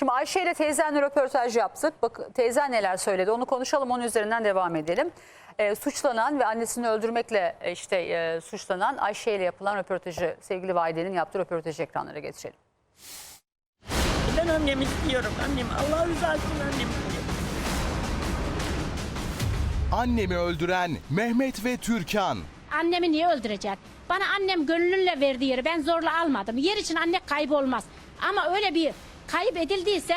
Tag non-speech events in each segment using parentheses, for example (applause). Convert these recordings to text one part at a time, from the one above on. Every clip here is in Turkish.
Şimdi Ayşe ile teyzenle röportaj yaptık. Bak teyzen neler söyledi onu konuşalım onun üzerinden devam edelim. Ee, suçlanan ve annesini öldürmekle e, işte e, suçlanan Ayşe ile yapılan röportajı sevgili Valide'nin yaptığı röportajı ekranlara getirelim. Ben annemi istiyorum annem. Allah rızası için annemi istiyorum. Annemi öldüren Mehmet ve Türkan. Annemi niye öldürecek? Bana annem gönlünle verdiği yeri ben zorla almadım. Yer için anne kaybolmaz. Ama öyle bir kayıp edildiyse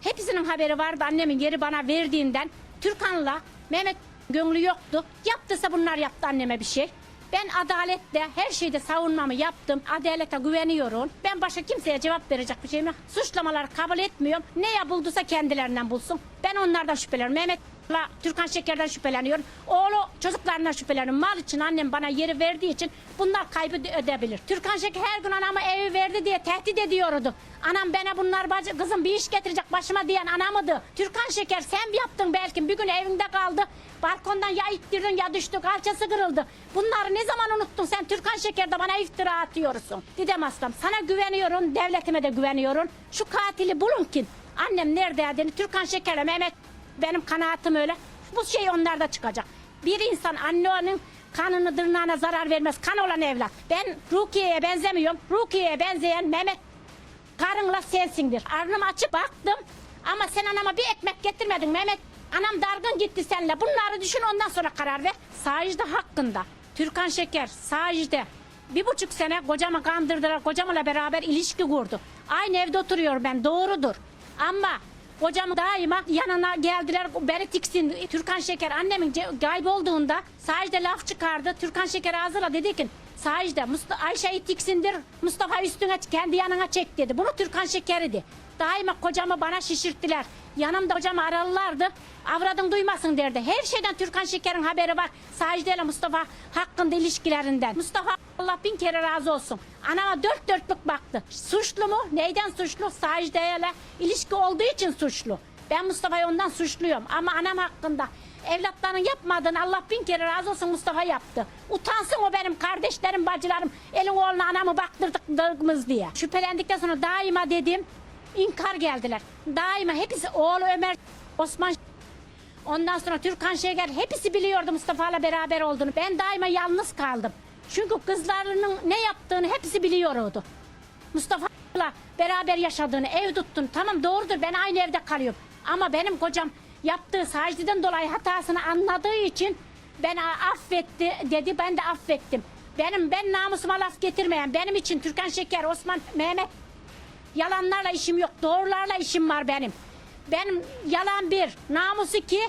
hepsinin haberi vardı annemin yeri bana verdiğinden. Türkan'la Mehmet gönlü yoktu. Yaptıysa bunlar yaptı anneme bir şey. Ben adaletle her şeyde savunmamı yaptım. Adalete güveniyorum. Ben başka kimseye cevap verecek bir şeyim yok. Suçlamaları kabul etmiyorum. Ne yapıldıysa kendilerinden bulsun. Ben onlardan şüpheleniyorum. Mehmet La Türkan Şeker'den şüpheleniyorum. Oğlu çocuklarından şüpheleniyorum. Mal için annem bana yeri verdiği için bunlar kaybı ödebilir. Türkan Şeker her gün anama evi verdi diye tehdit ediyordu. Anam bana bunlar bacı, kızım bir iş getirecek başıma diyen anamıdı. Türkan Şeker sen yaptın belki bir gün evinde kaldı. Balkondan ya ittirdin ya düştü kalçası kırıldı. Bunları ne zaman unuttun sen Türkan Şeker'de bana iftira atıyorsun. Didem Aslan sana güveniyorum devletime de güveniyorum. Şu katili bulun ki annem neredeydi Türkan Şeker'le Mehmet benim kanaatim öyle. Bu şey onlarda çıkacak. Bir insan annenin kanını tırnağına zarar vermez. Kan olan evlat. Ben Rukiye'ye benzemiyorum. Rukiye'ye benzeyen Mehmet karınla sensindir. Arnımı açıp baktım ama sen anama bir ekmek getirmedin Mehmet. Anam dargın gitti seninle. Bunları düşün ondan sonra karar ver. Sacide hakkında. Türkan Şeker Sacide bir buçuk sene kocamı kandırdılar. Kocamla beraber ilişki kurdu. Aynı evde oturuyor ben doğrudur. Ama Kocam daima yanına geldiler beni tiksindi. Türkan Şeker annemin kaybolduğunda Sacide laf çıkardı. Türkan Şeker ağzıyla dedi ki Sacide Mustafa, Ayşe'yi tiksindir Mustafa üstüne kendi yanına çek dedi. Bunu Türkan Şeker idi. Daima kocamı bana şişirttiler. Yanımda kocamı aralılardı. Avradın duymasın derdi. Her şeyden Türkan Şeker'in haberi var. Sacide ile Mustafa hakkında ilişkilerinden. Mustafa Allah bin kere razı olsun. Anama dört dörtlük baktı. Suçlu mu? Neyden suçlu? Sacide ile ilişki olduğu için suçlu. Ben Mustafa'yı ondan suçluyum. Ama anam hakkında evlatlarının yapmadığını Allah bin kere razı olsun Mustafa yaptı. Utansın o benim kardeşlerim, bacılarım. Elin oğluna anamı baktırdık diye. Şüphelendikten sonra daima dedim inkar geldiler. Daima hepsi oğlu Ömer, Osman Ondan sonra Türkan Şeker hepsi biliyordu Mustafa'yla beraber olduğunu. Ben daima yalnız kaldım. Çünkü kızlarının ne yaptığını hepsi biliyordu. Mustafa'yla beraber yaşadığını, ev tuttun. Tamam doğrudur ben aynı evde kalıyorum. Ama benim kocam yaptığı saciden dolayı hatasını anladığı için beni affetti dedi. Ben de affettim. Benim ben namusuma laf getirmeyen, benim için Türkan Şeker, Osman, Mehmet Yalanlarla işim yok. Doğrularla işim var benim. Benim yalan bir, namus iki,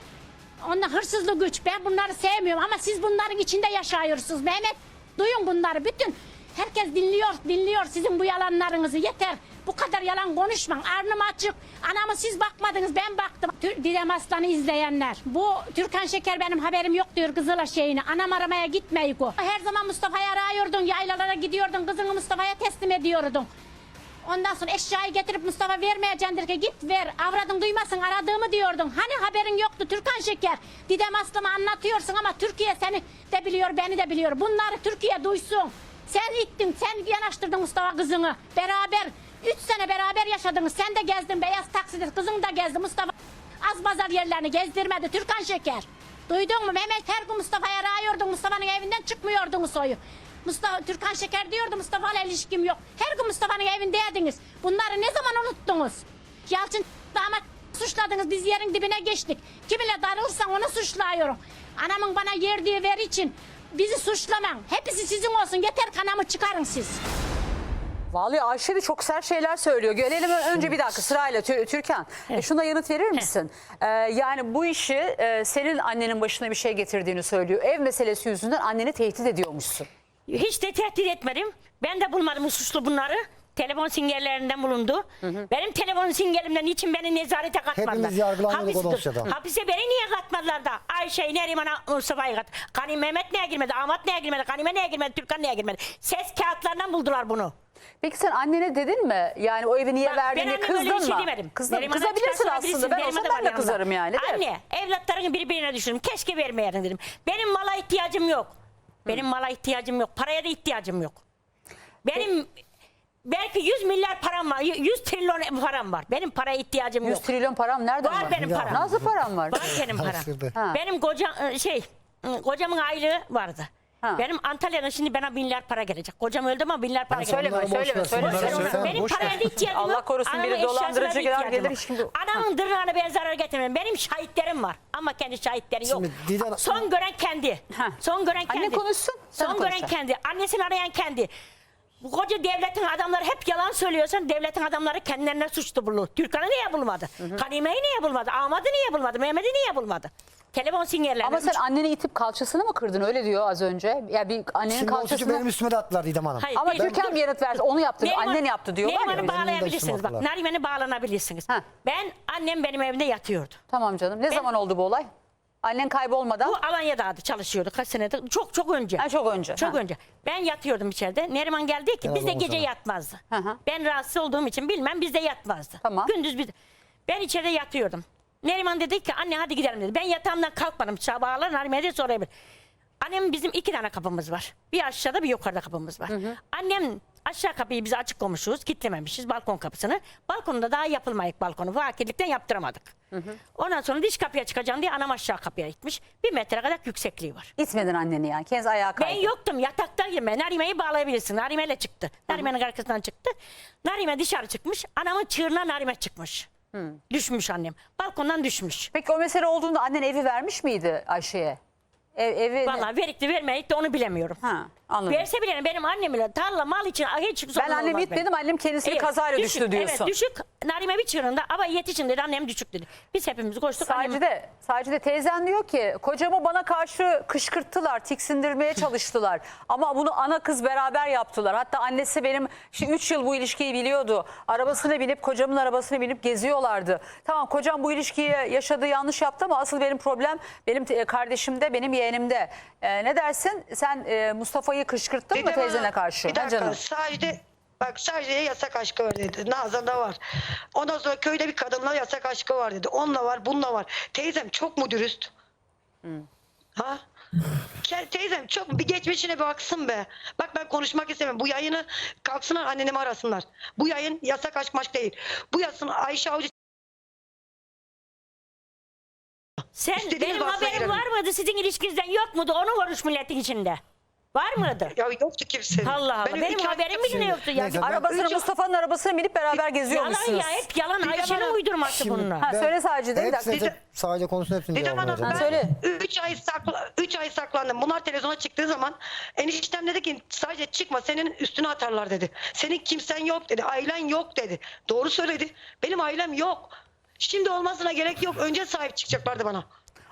onunla hırsızlık güç. Ben bunları sevmiyorum ama siz bunların içinde yaşıyorsunuz Mehmet. Duyun bunları bütün. Herkes dinliyor, dinliyor sizin bu yalanlarınızı. Yeter. Bu kadar yalan konuşma. Arnım açık. Anamı siz bakmadınız, ben baktım. Tür- Didem Aslan'ı izleyenler. Bu Türkan Şeker benim haberim yok diyor kızıla şeyini. Anam aramaya gitmeyik o. Her zaman Mustafa'yı arıyordun, yaylalara gidiyordun, kızını Mustafa'ya teslim ediyordun. Ondan sonra eşyayı getirip Mustafa vermeyeceksin ki git ver avradın duymasın aradığımı diyordun. Hani haberin yoktu Türkan Şeker. Didem Aslı'mı anlatıyorsun ama Türkiye seni de biliyor beni de biliyor. Bunları Türkiye duysun. Sen ittin sen yanaştırdın Mustafa kızını. Beraber üç sene beraber yaşadınız. Sen de gezdin beyaz takside kızın da gezdi Mustafa. Az pazar yerlerini gezdirmedi Türkan Şeker. Duydun mu Mehmet her gün Mustafa'ya arıyordun Mustafa'nın evinden çıkmıyordun soyu. Mustafa Türkan Şeker diyordu Mustafa'yla ilişkim yok. Her gün Mustafa'nın evindeydiniz. Bunları ne zaman unuttunuz? Yalçın damat suçladınız biz yerin dibine geçtik. Kiminle darılırsan onu suçluyorum. Anamın bana yerdiği ver için bizi suçlaman. Hepsi sizin olsun yeter kanamı çıkarın siz. Vallahi Ayşe de çok sert şeyler söylüyor. Gelelim önce bir dakika sırayla Tür- Türkan. E, şuna yanıt verir misin? Ee, yani bu işi e, senin annenin başına bir şey getirdiğini söylüyor. Ev meselesi yüzünden anneni tehdit ediyormuşsun. Hiç de tehdit etmedim. Ben de bulmadım suçlu bunları. Telefon sinyallerinden bulundu. Benim telefon sinyalimden için beni nezarete katmadılar. Hepimiz yargılanıyorduk o Hapis- dosyada. Hapise beni niye katmadılar da? Ayşe'yi, Neriman'a, Mustafa'yı kat. Kanim Mehmet niye girmedi? Ahmet niye girmedi? Kanime niye girmedi? Türkan niye girmedi? Ses kağıtlarından buldular bunu. Peki sen annene dedin mi? Yani o evi niye Bak, verdin ben diye anneme kızdın öyle bir şey mı? demedim. Kızdın, kızabilirsin çıkarsa aslında. bilirsin, Ben Neriman olsam da ben de kızarım yani. değil mi? Anne evlatlarını birbirine düşürüm. Keşke vermeyeydin dedim. Benim mala ihtiyacım yok. Benim mala ihtiyacım yok. Paraya da ihtiyacım yok. Benim belki 100 milyar param var. 100 trilyon param var. Benim paraya ihtiyacım 100 yok. trilyon param nereden Var var? benim param. Nasıl param var? Var benim param. Ha. Benim koca e, şey ı, kocamın aylığı vardı. Ha. Benim Antalya'dan şimdi bana binler para gelecek. Kocam öldü ama binler para gelecek. söyleme, Onları boş söyleme, ver, söyleme, Benim boş paraya da ihtiyacım yok. Allah korusun, biri dolandırıcı gider, gelir şimdi. Anamın dırnağına ben zarar getirmem. Benim şahitlerim var. Ama kendi şahitleri yok. Şimdi Didem- Son gören kendi. Ha. Son gören Anne kendi. konuşsun, sen Son konuş gören sen. kendi. Annesini arayan kendi. Bu koca devletin adamları hep yalan söylüyorsan devletin adamları kendilerine suçlu bulur. Türkan'ı niye bulmadı? Kanime'yi niye bulmadı? Ahmet'i niye bulmadı? Mehmet'i niye bulmadı? Telefon sinyallerine. Ama sen anneni itip kalçasını mı kırdın öyle diyor az önce. Ya bir annenin Şimdi o suçu kalçasını... benim üstüme de attılar Didem Hanım. Hayır, Ama. Türkan bir yanıt versin. Onu yaptı. Neriman- Annen yaptı diyorlar ya. Neriman'ı bağlayabilirsiniz bak. Neriman'ı bağlanabilirsiniz. Ha. Ben annem benim evimde yatıyordu. Tamam canım. Ne zaman oldu bu olay? Annen kaybolmadan. Bu Alanya'daydı çalışıyordu kaç senedir. Çok çok önce. Ha, çok önce. Çok Ha. önce. Ben yatıyordum içeride. Neriman geldi ki Helal bizde olsun gece sana. yatmazdı. Hı hı. Ben rahatsız olduğum için bilmem bizde yatmazdı. Tamam. Gündüz biz. Ben içeride yatıyordum. Neriman dedi ki anne hadi gidelim dedi. Ben yatağımdan kalkmadım. Sabahlar Neriman'a de sorabilir. Annem bizim iki tane kapımız var. Bir aşağıda bir yukarıda kapımız var. Annem aşağı kapıyı biz açık koymuşuz. Kitlememişiz balkon kapısını. Balkonda daha yapılmayık balkonu. Fakirlikten yaptıramadık. Ondan sonra diş kapıya çıkacağım diye anam aşağı kapıya gitmiş. Bir metre kadar yüksekliği var. İtmedin anneni yani. Kendisi ayağa Ben kaydı. yoktum yataktaydım ben. Narime'yi bağlayabilirsin. Narime ile çıktı. Narime'nin arkasından çıktı. Narime dışarı çıkmış. Anamın çığırına Narime çıkmış. Düşmüş annem. Balkondan düşmüş. Peki o mesele olduğunda annen evi vermiş miydi Ayşe'ye? Ev, evi... Vallahi verikti vermeyik de onu bilemiyorum. Ha, anladım. Verse bile benim annem ile tarla mal için hiç sorun Ben annemi olmaz itmedim. benim. Annem kendisini Evet, kazayla düşük, düştü diyorsun. Evet düşük. Narime bir çığırında ama yetişin dedi annem düşük dedi. Biz hepimiz koştuk. annem- Sadece sadece teyzen diyor ki kocamı bana karşı kışkırttılar, tiksindirmeye (laughs) çalıştılar. Ama bunu ana kız beraber yaptılar. Hatta annesi benim 3 yıl bu ilişkiyi biliyordu. Arabasına binip kocamın arabasına binip geziyorlardı. Tamam kocam bu ilişkiyi yaşadığı yanlış yaptı ama asıl benim problem benim te- kardeşimde, benim yeğenimde. Ee, ne dersin? Sen e, Mustafa'yı kışkırttın mı Dedim teyzene ona, karşı? Bir Ha dakika canım. sadece bak sadece yasak aşkı var dedi. Nazan'da var. Ondan sonra köyde bir kadınla yasak aşkı var dedi. Onunla var bununla var. Teyzem çok mu dürüst? Ha? Ke- Teyzem çok bir geçmişine baksın be. Bak ben konuşmak istemem. Bu yayını kalksınlar annemi arasınlar. Bu yayın yasak aşk maşk değil. Bu yazsın Ayşe Avcı Sen İstediğiniz benim haberim var mıydı sizin ilişkinizden yok muydu? Onu konuş milletin içinde. Var mıydı? ya yoktu kimsenin. Allah Allah. Benim Benim iki haberim arkadaşım- bile yoktu ya. Neyse, ben- Arabasını Üç- Mustafa'nın arabasına binip beraber Yalan geziyormuşsunuz. ya hep yalan. Ayşe'nin uydurması Şimdi bunlar. Ha, Ben- söyle sadece de bir Hepsini sadece konusunu hepsini Dedim cevabını hanım ben söyle. 3 ay sakla 3 ay saklandım. Bunlar televizyona çıktığı zaman eniştem dedi ki sadece çıkma senin üstüne atarlar dedi. Senin kimsen yok dedi. Ailen yok dedi. Doğru söyledi. Benim ailem yok. Şimdi olmasına gerek yok. Önce sahip çıkacaklardı bana.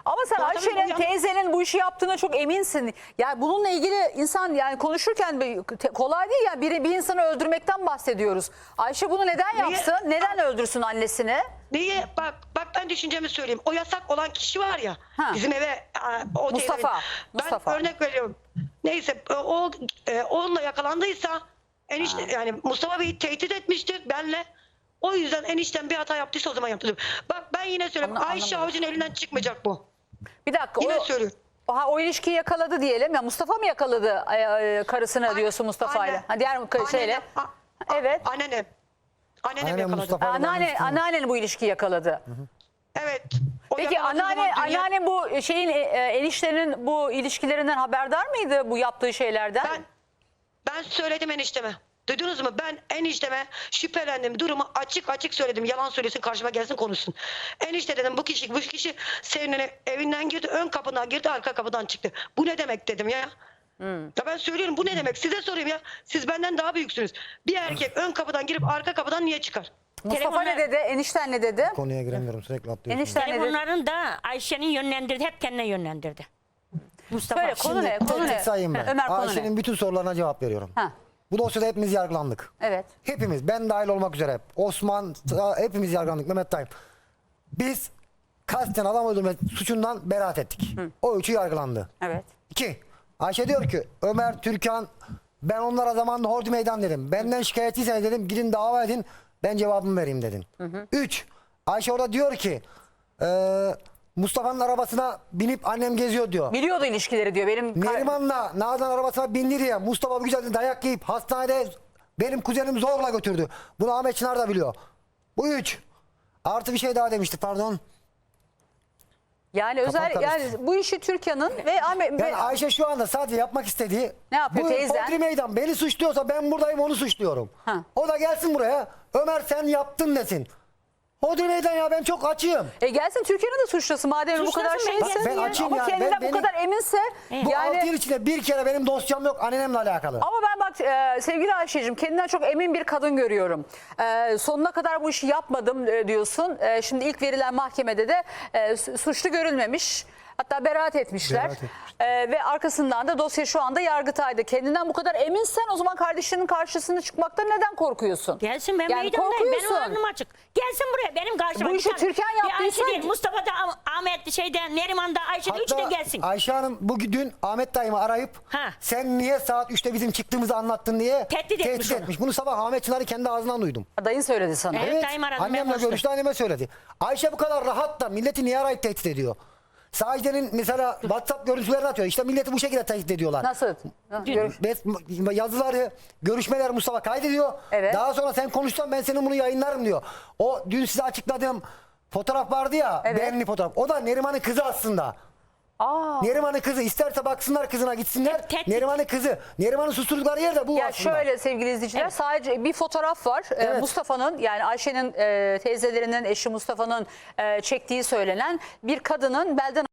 Ama sen Zaten Ayşe'nin teyzenin bu işi yaptığına çok eminsin. Yani bununla ilgili insan yani konuşurken bir- te- kolay değil ya bir, bir insanı öldürmekten bahsediyoruz. Ayşe bunu neden Niye? yapsın? Neden öldürsün annesini? Niye? Bak bak ben düşüncemi söyleyeyim. O yasak olan kişi var ya. Ha. Bizim eve a, o Mustafa, Mustafa. Ben örnek veriyorum. Neyse e, o e, onunla yakalandıysa enişte yani Mustafa Bey'i tehdit etmiştir benle. O yüzden enişten bir hata yaptıysa o zaman yaptı. Bak ben yine söylüyorum. Anla- Ayşe anlamadım. Avcı'nın elinden çıkmayacak bu. Bir dakika. Yine o, söylüyorum. Ha, o ilişkiyi yakaladı diyelim ya Mustafa mı yakaladı e, e, karısını diyorsun Mustafa ile? Anne- Ha, diğer ka- şeyle. Evet. Anneannem. Anneannem Anneannem yakaladı. Mustafa. Anneanne, anneannen bu ilişkiyi yakaladı. Evet. O Peki yakaladığı anneanne, zaman dünya- anneannen bu şeyin e, e, eniştenin bu ilişkilerinden haberdar mıydı bu yaptığı şeylerden? Ben ben söyledim enişteme. Duydunuz mu? Ben enişteme şüphelendim. Durumu açık açık söyledim. Yalan söylesin karşıma gelsin konuşsun. Enişte dedim bu kişi bu kişi senin evinden girdi. Ön kapıdan girdi arka kapıdan çıktı. Bu ne demek dedim ya. Ya ben söylüyorum bu ne demek? Size sorayım ya. Siz benden daha büyüksünüz. Bir erkek ön kapıdan girip arka kapıdan niye çıkar? Mustafa ne dedi? Enişten ne dedi? Konuya giremiyorum sürekli atlıyorsun. Enişten ne dedi? Telefonların da Ayşe'nin yönlendirdi. Hep kendine yönlendirdi. Mustafa. Söyle konu ne? Konu tek ne? sayayım ben. Ömer konu Ayşe'nin ne? bütün sorularına cevap veriyorum. Ha, Bu dosyada hepimiz yargılandık. evet. Hepimiz ben dahil olmak üzere. Osman hepimiz yargılandık Mehmet Tayyip. Biz kasten adam öldürme suçundan beraat ettik. O üçü yargılandı. Evet. İki. Ayşe diyor ki Ömer, Türkan ben onlara zamanında hordi meydan dedim. Benden şikayetçiyseniz dedim gidin dava edin ben cevabımı vereyim dedin. Üç. Ayşe orada diyor ki eee, Mustafa'nın arabasına binip annem geziyor diyor. Biliyordu ilişkileri diyor. Benim kar- Neriman'la Nazan arabasına bindi diye Mustafa bir güzel dayak yiyip hastanede Benim kuzenim zorla götürdü. Bunu Ahmet Çınar da biliyor. Bu üç. Artı bir şey daha demişti pardon. Yani özel karıştı. yani bu işi Türkan'ın ve Ahmet ve Yani Ayşe şu anda sadece yapmak istediği Ne yapıyor bu teyzen? Hodri meydan beni suçluyorsa ben buradayım onu suçluyorum. Ha. O da gelsin buraya. Ömer sen yaptın desin. Hodri meydan ya ben çok açığım. E gelsin Türkiye'nin de suçlasın madem bu kadar Suçlasın, ben şeyse. gelsin Ben ya. açayım Ama yani, kendinden ben- bu benim- kadar eminse Bu yani altı yıl içinde bir kere benim dosyam yok annemle alakalı. Ama ben bak e, sevgili Ayşe'cim kendinden çok emin bir kadın görüyorum. E, sonuna kadar bu işi yapmadım e, diyorsun. E, şimdi ilk verilen mahkemede de e, su- suçlu görülmemiş. Hatta beraat etmişler. Beraat etmiş. E, ve arkasından da dosya şu anda yargıtayda. Kendinden bu kadar eminsen o zaman kardeşinin karşısına çıkmaktan neden korkuyorsun? Gelsin ben Yani meydandayım. Benim önüm açık. Gelsin buraya benim karşıma. Bu işi Türkan yaptıysa- Ayşe değil. Mustafa da Ah- Ahmet şeyden Neriman'da Ayşe'de üçü de gelsin. Ayşe Hanım bugün Ahmet dayımı arayıp Ha. sen niye saat 3'te bizim çıktığımızı anlattın diye Tehdit etmiş onu. Bunu sabah Ahmet Çınar'ı kendi ağzından duydum. Dayın söyledi sana. Evet. dayım aradı, ben annemle konuştum. görüştü anneme söyledi. Ayşe bu kadar rahat da milleti niye arayıp tehdit ediyor? Sahide'nin mesela WhatsApp görüntülerini atıyor. İşte milleti bu şekilde tehdit ediyorlar. Nasıl? Gör- Bes- yazıları, görüşmeler Mustafa kaydediyor. Evet. Daha sonra sen konuşsan ben senin bunu yayınlarım diyor. O dün size açıkladığım fotoğraf vardı ya. Evet. Beğenli fotoğraf. O da Neriman'ın kızı aslında. Aa. Neriman'ın kızı isterse baksınlar kızına gitsinler. Tehdit. Neriman'ın kızı. Neriman'ın susturdukları yer de bu Ya aslında. şöyle sevgili izleyiciler sadece bir fotoğraf var. Ee, Evet. Mustafa'nın yani Ayşe'nin e, teyzelerinin eşi Mustafa'nın e, çektiği söylenen bir kadının belden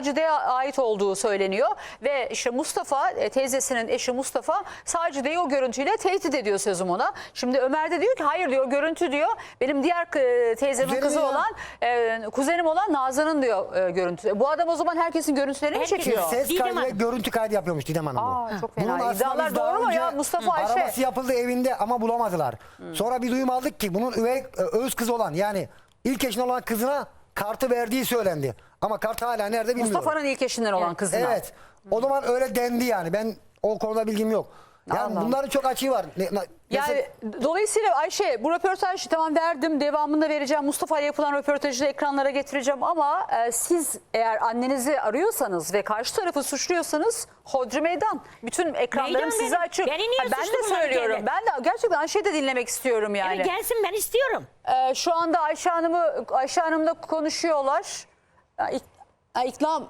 Sacide'ye ait olduğu söyleniyor ve işte Mustafa e, teyzesinin eşi Mustafa Sacide'yi o görüntüyle tehdit ediyor sözüm ona. Şimdi Ömer de diyor ki hayır diyor görüntü diyor benim diğer teyzemin Kuzenim kızı ya. olan e, kuzenim olan Nazan'ın diyor e, görüntü. Bu adam o zaman herkesin görüntülerini mi Herkesin çekiyor? Ses Didem kaydı ve Hanım. görüntü kaydı yapıyormuş Didem Hanım bu. Aa, çok Bunun fena. aslında İddialar biz daha doğru mu ya önce Mustafa Ayşe? Araması yapıldı evinde ama bulamadılar. Sonra bir duyum aldık ki bunun üvey e, öz kızı olan yani ilk eşin olan kızına kartı verdiği söylendi. Ama kart hala nerede bilmiyorum. Mustafa'nın ilk eşinden olan kızına. Evet. O zaman öyle dendi yani. Ben o konuda bilgim yok. Yani Allah. bunların çok açığı var. Ne- na- Yani mesela- dolayısıyla Ayşe bu röportaj tamam verdim devamında vereceğim Mustafa ile yapılan röportajı da ekranlara getireceğim ama e, siz eğer annenizi arıyorsanız ve karşı tarafı suçluyorsanız hodri meydan. Bütün ekranlarım Meydan size benim. açık. Beni niye Ha, ben suçlu de bunlar söylüyorum. Ben de gerçekten Ayşe'yi de dinlemek istiyorum yani. Evet, gelsin ben istiyorum. E, şu anda Ayşe Hanım'ı Ayşe Hanım'la konuşuyorlar. Ya, ik, ya, ikna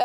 ee,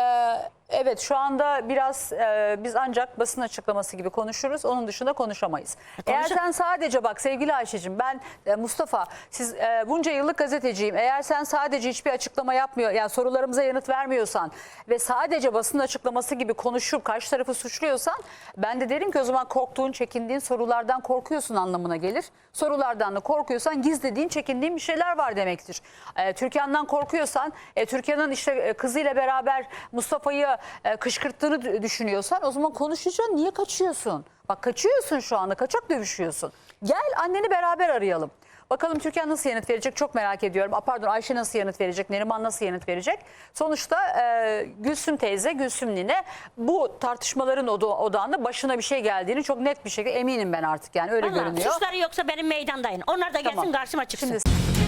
evet şu anda biraz e, biz ancak basın açıklaması gibi konuşuruz. Onun dışında konuşamayız. Eğer konuşa- sen sadece bak sevgili Ayşe'cim ben e, Mustafa siz e, bunca yıllık gazeteciyim. Eğer sen sadece hiçbir açıklama yapmıyor yani sorularımıza yanıt vermiyorsan ve sadece basın açıklaması gibi konuşup karşı tarafı suçluyorsan ben de derim ki o zaman korktuğun, çekindiğin sorulardan korkuyorsun anlamına gelir. Sorulardan da korkuyorsan gizlediğin, çekindiğin bir şeyler var demektir. E, Türkan'dan korkuyorsan, e, Türkan'ın işte e, kızıyla beraber Mustafa'yı e, kışkırttığını dü- düşünüyorsan o zaman konuşacaksın. Niye kaçıyorsun? Bak kaçıyorsun şu anda, kaçak dövüşüyorsun. Gel anneni beraber arayalım. Bakalım Türkan nasıl yanıt verecek çok merak ediyorum. Aa, Pardon Ayşe nasıl yanıt verecek, Neriman nasıl yanıt verecek? Sonuçta e, Gülsüm teyze, Gülsüm nine bu tartışmaların oda- odağında başına bir şey geldiğini çok net bir şekilde eminim ben artık yani öyle Vallahi görünüyor. suçları yoksa benim meydandayım. Onlar da gelsin Tamam. karşıma çıksın. Şimdi